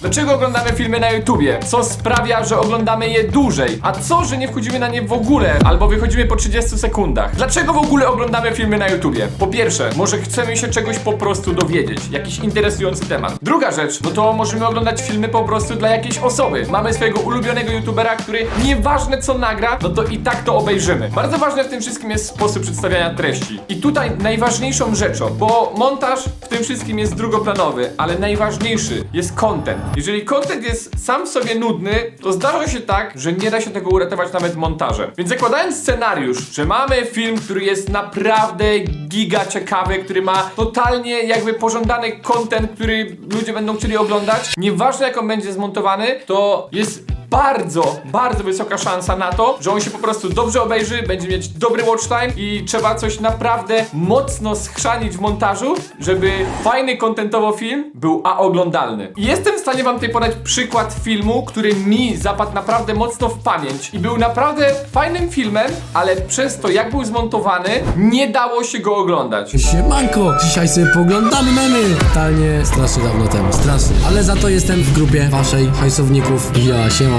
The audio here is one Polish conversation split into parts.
Dlaczego oglądamy filmy na YouTubie? Co sprawia, że oglądamy je dłużej? A co, że nie wchodzimy na nie w ogóle? Albo wychodzimy po 30 sekundach? Dlaczego w ogóle oglądamy filmy na YouTubie? Po pierwsze, może chcemy się czegoś po prostu dowiedzieć, jakiś interesujący temat. Druga rzecz, no to możemy oglądać filmy po prostu dla jakiejś osoby. Mamy swojego ulubionego YouTubera, który nieważne co nagra, no to i tak to obejrzymy. Bardzo ważne w tym wszystkim jest sposób przedstawiania treści. I tutaj najważniejszą rzeczą, bo montaż w tym wszystkim jest drugoplanowy, ale najważniejszy jest content. Jeżeli content jest sam w sobie nudny, to zdarza się tak, że nie da się tego uratować nawet montażem. Więc zakładając scenariusz, że mamy film, który jest naprawdę giga ciekawy, który ma totalnie jakby pożądany content, który ludzie będą chcieli oglądać, nieważne jak on będzie zmontowany, to jest bardzo, bardzo wysoka szansa na to, że on się po prostu dobrze obejrzy, będzie mieć dobry watch time i trzeba coś naprawdę mocno schrzanić w montażu, żeby fajny kontentowo film był a oglądalny. I jestem w stanie wam tutaj podać przykład filmu, który mi zapadł naprawdę mocno w pamięć i był naprawdę fajnym filmem, ale przez to jak był zmontowany, nie dało się go oglądać. Siemanko! Dzisiaj sobie poglądamy memy! Totalnie strasznie dawno temu, strasznie. Ale za to jestem w grupie waszej hajsowników. Ja, siema,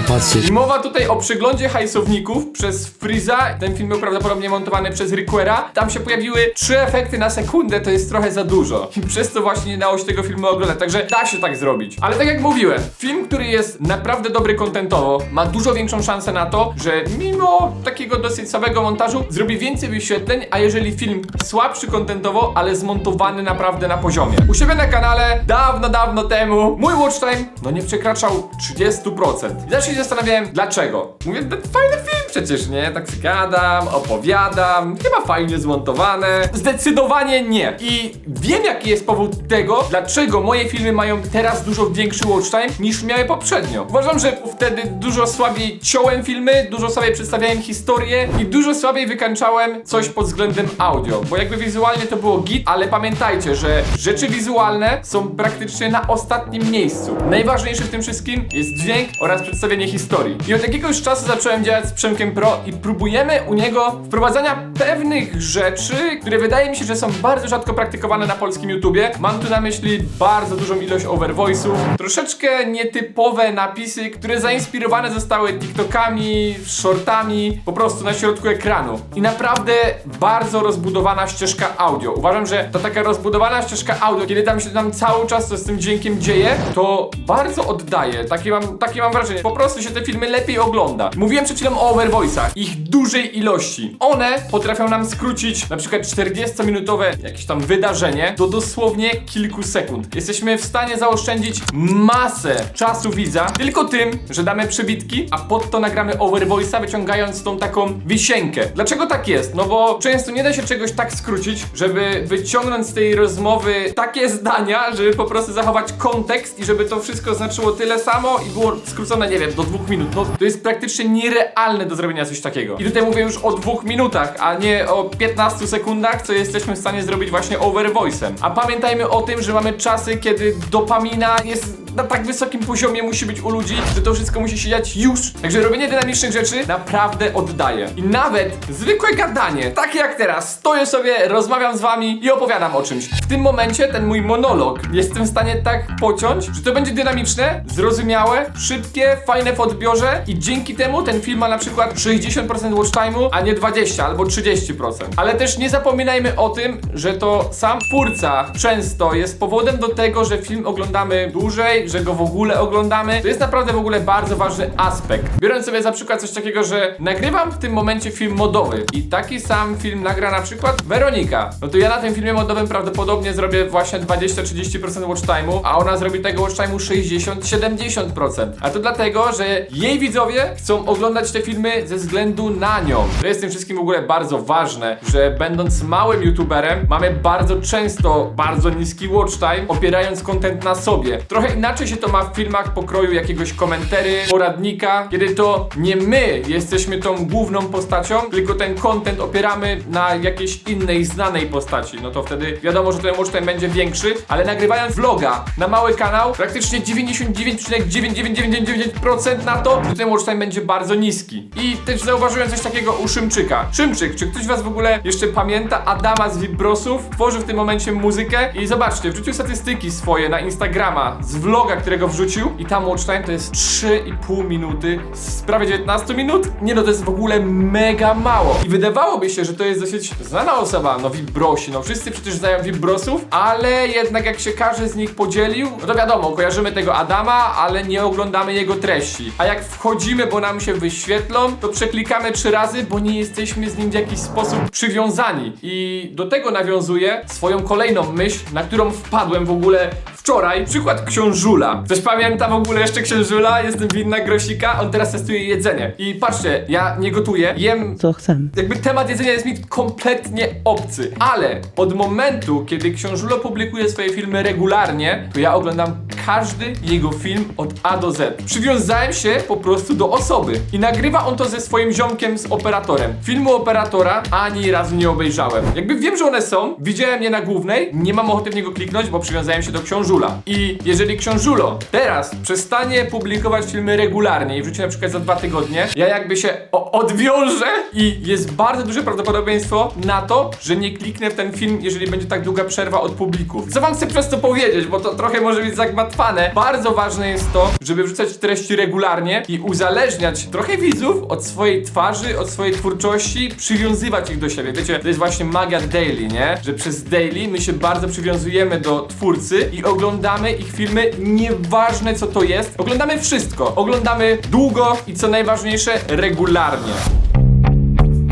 I mowa tutaj o przeglądzie hajsowników przez Freeza. Ten film był prawdopodobnie montowany przez Requera. Tam się pojawiły trzy efekty na sekundę, to jest trochę za dużo. I przez to właśnie nie dało się tego filmu oglądać. Także da się tak zrobić. Ale tak jak mówiłem, film, który jest naprawdę dobry kontentowo, ma dużo większą szansę na to, że mimo takiego dosyć słabego montażu zrobi więcej wyświetleń, a jeżeli film słabszy kontentowo, ale zmontowany naprawdę na poziomie. U siebie na kanale dawno, dawno temu mój watch time no nie przekraczał 30%. I zawsze się zastanawiałem, dlaczego. Mówię, fajny film przecież, nie? Tak sobie gadam, opowiadam, chyba fajnie zmontowane. Zdecydowanie nie. I wiem, jaki jest powód tego, dlaczego moje filmy mają teraz dużo większy watch time niż miały poprzednio. Uważam, że wtedy dużo słabiej ciąłem filmy, dużo słabiej przedstawiałem historię i dużo słabiej wykańczałem coś pod względem audio, bo jakby wizualnie to było git, ale pamiętajcie, że rzeczy wizualne są praktycznie na ostatnim miejscu. Najważniejsze w tym wszystkim jest dźwięk oraz przedstawienie historii. I od jakiegoś czasu zacząłem działać z Przemkiem Pro i próbujemy u niego wprowadzania pewnych rzeczy, które wydaje mi się, że są bardzo rzadko praktykowane na polskim YouTubie. Mam tu na myśli bardzo dużą ilość overvoice'ów, troszeczkę nietypowe napisy, które zainspirowane zostały TikTokami, shortami, po prostu na środku ekranu. I naprawdę bardzo rozbudowana ścieżka audio. Uważam, że ta taka rozbudowana ścieżka audio, kiedy tam się tam cały czas coś z tym dźwiękiem dzieje, to bardzo oddaje. Takie mam, takie mam wrażenie. Po prostu się te filmy lepiej ogląda. Mówiłem przed chwilą o overvoice'ach, ich dużej ilości. One potrafią nam skrócić na przykład 40-minutowe jakieś tam wydarzenie do dosłownie kilku sekund. Jesteśmy w stanie zaoszczędzić masę czasu widza tylko tym, że damy przebitki, a pod to nagramy overvoice'a, wyciągając tą taką wisienkę. Dlaczego tak jest? No bo często nie da się czegoś tak skrócić, żeby wyciągnąć z tej rozmowy takie zdania, żeby po prostu zachować kontekst i żeby to wszystko znaczyło tyle samo i było skrócone, nie wiem, do dwóch minut. No to jest praktycznie nierealne do zrobienia coś takiego. I tutaj mówię już o dwóch minutach, a nie o 15 sekundach, co jesteśmy w stanie zrobić właśnie overvoice'em. A pamiętajmy o tym, że mamy czasy, kiedy dopamina jest na tak wysokim poziomie musi być u ludzi, że to wszystko musi się dziać już. Także robienie dynamicznych rzeczy naprawdę oddaje. I nawet zwykłe gadanie, takie jak teraz, stoję sobie, rozmawiam z wami i opowiadam o czymś. W tym momencie ten mój monolog jestem w stanie tak pociąć, że to będzie dynamiczne, zrozumiałe, szybkie, fajne w odbiorze i dzięki temu ten film ma na przykład 60% watch time'u, a nie 20 albo 30%. Ale też nie zapominajmy o tym, że to sam twórca często jest powodem do tego, że film oglądamy dłużej, że go w ogóle oglądamy. To jest naprawdę w ogóle bardzo ważny aspekt. Biorąc sobie za przykład coś takiego, że nagrywam w tym momencie film modowy i taki sam film nagra na przykład Weronika. No to ja na tym filmie modowym prawdopodobnie zrobię właśnie 20-30% watch time'u, a ona zrobi tego watch time'u 60-70%. A to dlatego, że jej widzowie chcą oglądać te filmy ze względu na nią. To jest tym wszystkim w ogóle bardzo ważne, że będąc małym youtuberem mamy bardzo często bardzo niski watch time, opierając content na sobie. Trochę inaczej się to ma w filmach pokroju jakiegoś komentary, poradnika, kiedy to nie my jesteśmy tą główną postacią, tylko ten content opieramy na jakiejś innej, znanej postaci. No to wtedy wiadomo, że ten watch time będzie większy, ale nagrywając vloga na mały kanał, praktycznie 99,99999% na to, że ten watch time będzie bardzo niski. I też zauważyłem coś takiego u Szymczyka. Szymczyk, czy ktoś was w ogóle jeszcze pamięta Adama z Vibrosów? Tworzy w tym momencie muzykę i zobaczcie, wrzucił statystyki swoje na Instagrama z vlogu vloga, którego wrzucił i tam watch time to jest 3,5 minuty z prawie 19 minut. Nie no, to jest w ogóle mega mało. I wydawałoby się, że to jest dosyć znana osoba, no Vibrosi, no wszyscy przecież znają Vibrosów, ale jednak jak się każdy z nich podzielił, no to wiadomo, kojarzymy tego Adama, ale nie oglądamy jego treści. A jak wchodzimy, bo nam się wyświetlą, to przeklikamy trzy razy, bo nie jesteśmy z nim w jakiś sposób przywiązani. I do tego nawiązuję swoją kolejną myśl, na którą wpadłem w ogóle wczoraj. Przykład książula. Ktoś pamięta w ogóle jeszcze książula? Jestem winna grosika, on teraz testuje jedzenie. I patrzcie, ja nie gotuję, jem co chcemy. jakby temat jedzenia jest mi kompletnie obcy, ale od momentu, kiedy Książulo publikuje swoje filmy regularnie, to ja oglądam każdy jego film od A do Z. Przywiązałem się po prostu do osoby i nagrywa on to ze swoim ziomkiem z operatorem. Filmu operatora ani razu nie obejrzałem. Jakby wiem, że one są, widziałem je na głównej, nie mam ochoty w niego kliknąć, bo przywiązałem się do Książula. I jeżeli Książulo teraz przestanie publikować filmy regularnie i wrzuci na przykład za dwa tygodnie, ja jakby się odwiążę i jest bardzo duże prawdopodobieństwo na to, że nie kliknę w ten film, jeżeli będzie tak długa przerwa od publików. Co wam chcę przez to powiedzieć, bo to trochę może być zagmatwane. Bardzo ważne jest to, żeby wrzucać treści regularnie i uzależniać trochę widzów od swojej twarzy, od swojej twórczości, przywiązywać ich do siebie. Wiecie, to jest właśnie magia daily, nie? Że przez daily my się bardzo przywiązujemy do twórcy i oglądamy ich filmy, nieważne co to jest. Oglądamy wszystko. Oglądamy długo i co najważniejsze, regularnie.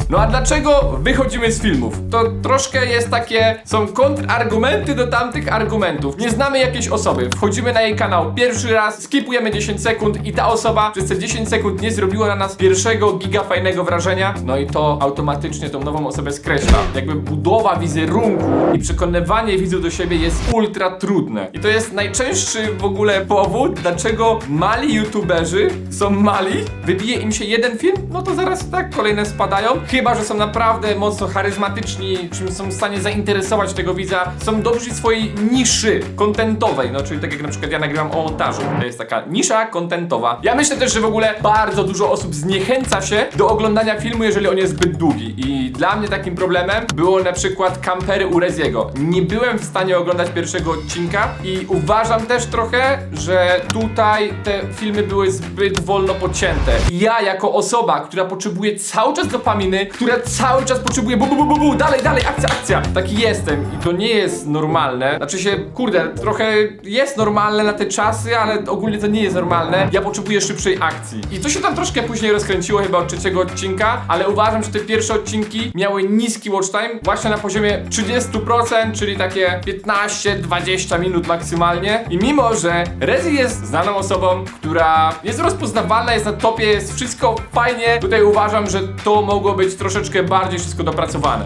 No a dlaczego wychodzimy z filmów? To troszkę jest takie, są kontrargumenty do tamtych argumentów. Nie znamy jakiejś osoby, wchodzimy na jej kanał pierwszy raz, skipujemy 10 sekund i ta osoba przez te 10 sekund nie zrobiła na nas pierwszego giga fajnego wrażenia, no i to automatycznie tą nową osobę skreśla. Jakby budowa wizerunku i przekonywanie widzów do siebie jest ultra trudne. I to jest najczęstszy w ogóle powód, dlaczego mali youtuberzy są mali, wybije im się jeden film, no to zaraz tak kolejne spadają. Chyba, że są naprawdę mocno charyzmatyczni, czym są w stanie zainteresować tego widza, są dobrzy w swojej niszy kontentowej, no czyli tak jak na przykład ja nagrywam o montażu, to jest taka nisza kontentowa. Ja myślę też, że w ogóle bardzo dużo osób zniechęca się do oglądania filmu, jeżeli on jest zbyt długi i dla mnie takim problemem było na przykład kampery u Reziego. Nie byłem w stanie oglądać pierwszego odcinka i uważam też trochę, że tutaj te filmy były zbyt wolno podcięte. Ja jako osoba, która potrzebuje cały czas dopaminy, która cały czas potrzebuje bu bu bu bu, bu dalej, dalej, akcja, akcja. Taki jestem i to nie jest normalne. Znaczy się, kurde, trochę jest normalne na te czasy, ale ogólnie to nie jest normalne. Ja potrzebuję szybszej akcji. I to się tam troszkę później rozkręciło chyba od trzeciego odcinka, ale uważam, że te pierwsze odcinki miały niski watch time, właśnie na poziomie 30%, czyli takie 15-20 minut maksymalnie. I mimo, że Rezi jest znaną osobą, która jest rozpoznawalna, jest na topie, jest wszystko fajnie, tutaj uważam, że to mogło być troszeczkę bardziej wszystko dopracowane.